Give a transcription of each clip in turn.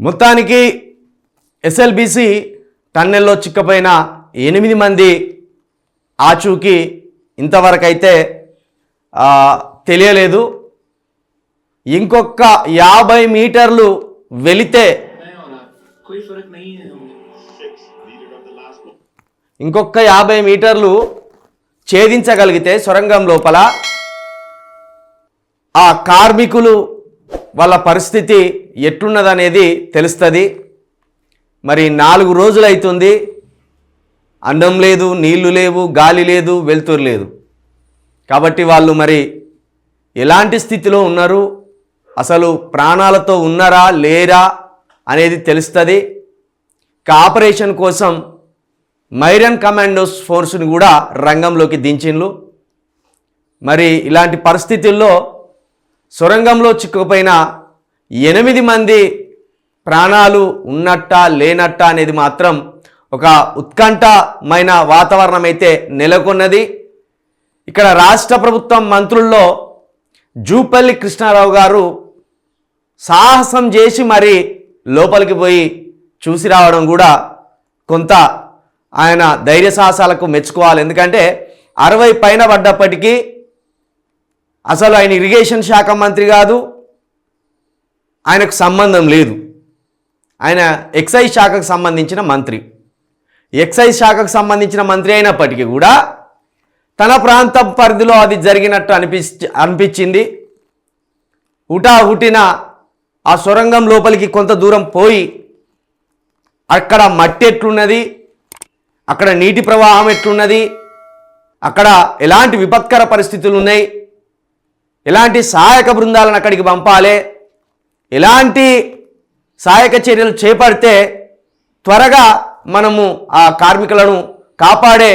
మొత్తానికి ఎస్ఎల్బిసి టన్నెల్లో చిక్కపోయిన ఎనిమిది మంది ఆచూకి ఇంతవరకైతే తెలియలేదు. ఇంకొక యాభై మీటర్లు వెళితే ఇంకొక యాభై మీటర్లు ఛేదించగలిగితే సొరంగం లోపల ఆ కార్మికులు వాళ్ళ పరిస్థితి ఎట్లున్నదనేది తెలుస్తుంది. మరి నాలుగు రోజులు అవుతుంది అన్నం లేదు నీళ్ళు లేవు గాలి లేదు వెలుతురు లేదు. కాబట్టి వాళ్ళు మరి ఎలాంటి స్థితిలో ఉన్నారు? అసలు ప్రాణాలతో ఉన్నారా లేరా అనేది తెలుస్తుంది. కాపరేషన్ ఆపరేషన్ కోసం మైరన్ కమాండోస్ ఫోర్స్ని కూడా రంగంలోకి దించిండ్లు. మరి ఇలాంటి పరిస్థితుల్లో సొరంగంలో చిక్కుకుపోయిన ఎనిమిది మంది ప్రాణాలు ఉన్నట్ట లేనట్ట అనేది మాత్రం ఒక ఉత్కంఠమైన వాతావరణం అయితే నెలకొన్నది. ఇక్కడ రాష్ట్ర ప్రభుత్వం మంత్రుల్లో జూపల్లి కృష్ణారావు గారు సాహసం చేసి మరి లోపలికి పోయి చూసి రావడం కూడా కొంత ఆయన ధైర్య సాహసాలకు మెచ్చుకోవాలి. ఎందుకంటే అరవై పైన పడ్డప్పటికీ అసలు ఆయన ఇరిగేషన్ శాఖ మంత్రి కాదు. ఆయనకు సంబంధం లేదు. ఆయన ఎక్సైజ్ శాఖకు సంబంధించిన మంత్రి. ఎక్సైజ్ శాఖకు సంబంధించిన మంత్రి అయినప్పటికీ కూడా తన ప్రాంతం పరిధిలో అది జరిగినట్టు అనిపించి అనిపించింది. హుటా హుటిన ఆ సొరంగం లోపలికి కొంత దూరం పోయి అక్కడ మట్టి ఎట్లున్నది అక్కడ నీటి ప్రవాహం ఎట్లున్నది అక్కడ ఎలాంటి విపత్కర పరిస్థితులు ఉన్నాయి ఎలాంటి సహాయక బృందాలను అక్కడికి పంపాలి? ఎలాంటి సహాయక చర్యలు చేపడితే త్వరగా మనము ఆ కార్మికులను కాపాడే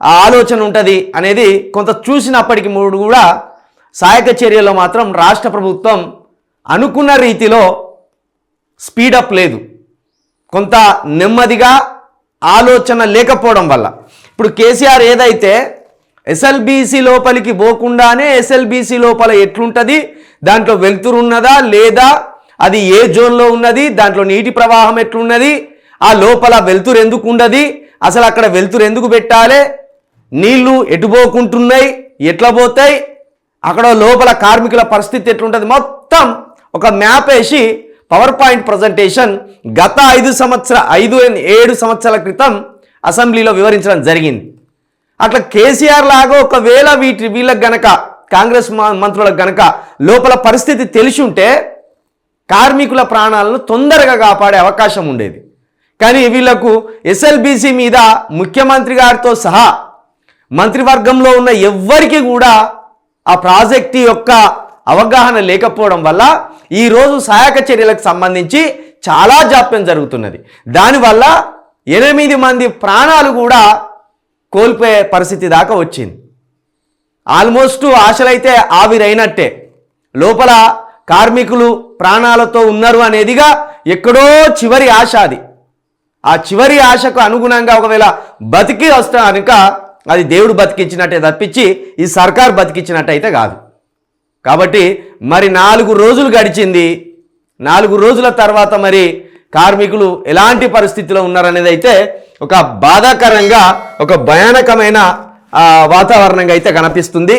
ఆ ఆలోచన ఉంటుంది అనేది కొంత చూసినప్పటికి మూడు కూడా సహాయక చర్యల్లో మాత్రం రాష్ట్ర ప్రభుత్వం అనుకున్న రీతిలో స్పీడప్ లేదు. కొంత నెమ్మదిగా ఆలోచన లేకపోవడం వల్ల. ఇప్పుడు కేసీఆర్ ఏదైతే ఎస్ఎల్బీసీ లోపలికి పోకుండానే ఎస్ఎల్బీసీ లోపల ఎట్లుంటుంది? దాంట్లో వెలుతురు ఉన్నదా? లేదా? అది ఏ జోన్లో ఉన్నది? దాంట్లో నీటి ప్రవాహం ఎట్లున్నది? ఆ లోపల వెలుతురు ఎందుకు ఉండదు? అసలు అక్కడ వెలుతురు ఎందుకు పెట్టాలి? నీళ్ళు ఎటు పోకుంటున్నాయి? ఎట్లా పోతాయి? అక్కడ లోపల కార్మికుల పరిస్థితి ఎట్లుంటుంది? మొత్తం ఒక మ్యాప్ వేసి పవర్ పాయింట్ ప్రజెంటేషన్ గత ఐదు సంవత్సర ఐదు ఏడు సంవత్సరాల క్రితం అసెంబ్లీలో వివరించడం జరిగింది. అట్లా కేసీఆర్ లాగా ఒకవేళ వీటి వీళ్ళకి గనక కాంగ్రెస్ మంత్రులకు గనక లోపల పరిస్థితి తెలిసి ఉంటే కార్మికుల ప్రాణాలను తొందరగా కాపాడే అవకాశం ఉండేది. కానీ వీళ్ళకు ఎస్ఎల్బీసీ మీద ముఖ్యమంత్రి గారితో సహా మంత్రివర్గంలో ఉన్న ఎవ్వరికి కూడా ఆ ప్రాజెక్టు యొక్క అవగాహన లేకపోవడం వల్ల ఈరోజు సహాయక చర్యలకు సంబంధించి చాలా జాప్యం జరుగుతున్నది. దానివల్ల ఎనిమిది మంది ప్రాణాలు కూడా కోల్పోయే పరిస్థితి దాకా వచ్చింది. ఆల్మోస్ట్ ఆశలైతే ఆవిరైనట్టే. లోపల కార్మికులు ప్రాణాలతో ఉన్నారు అనేదిగా ఎక్కడో చివరి ఆశ అది. ఆ చివరి ఆశకు అనుగుణంగా ఒకవేళ బతికి వస్తే కనుక అది దేవుడు బతికించినట్టే తప్పించి ఈ సర్కార్ బతికించినట్టయితే కాదు. కాబట్టి మరి నాలుగు రోజులు గడిచింది. నాలుగు రోజుల తర్వాత మరి కార్మికులు ఎలాంటి పరిస్థితిలో ఉన్నారనేది అయితే ఒక బాధాకరంగా ఒక భయానకమైన వాతావరణంగా అయితే కనిపిస్తుంది.